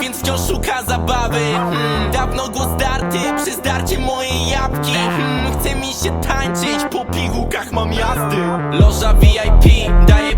więc wciąż szuka zabawy. Mm, Dawno głos darty, przy zdarcie mojej jabłki. Mm, Chce mi się tańczyć, po pigułkach mam jazdy. Mhm. Loża VIP, daje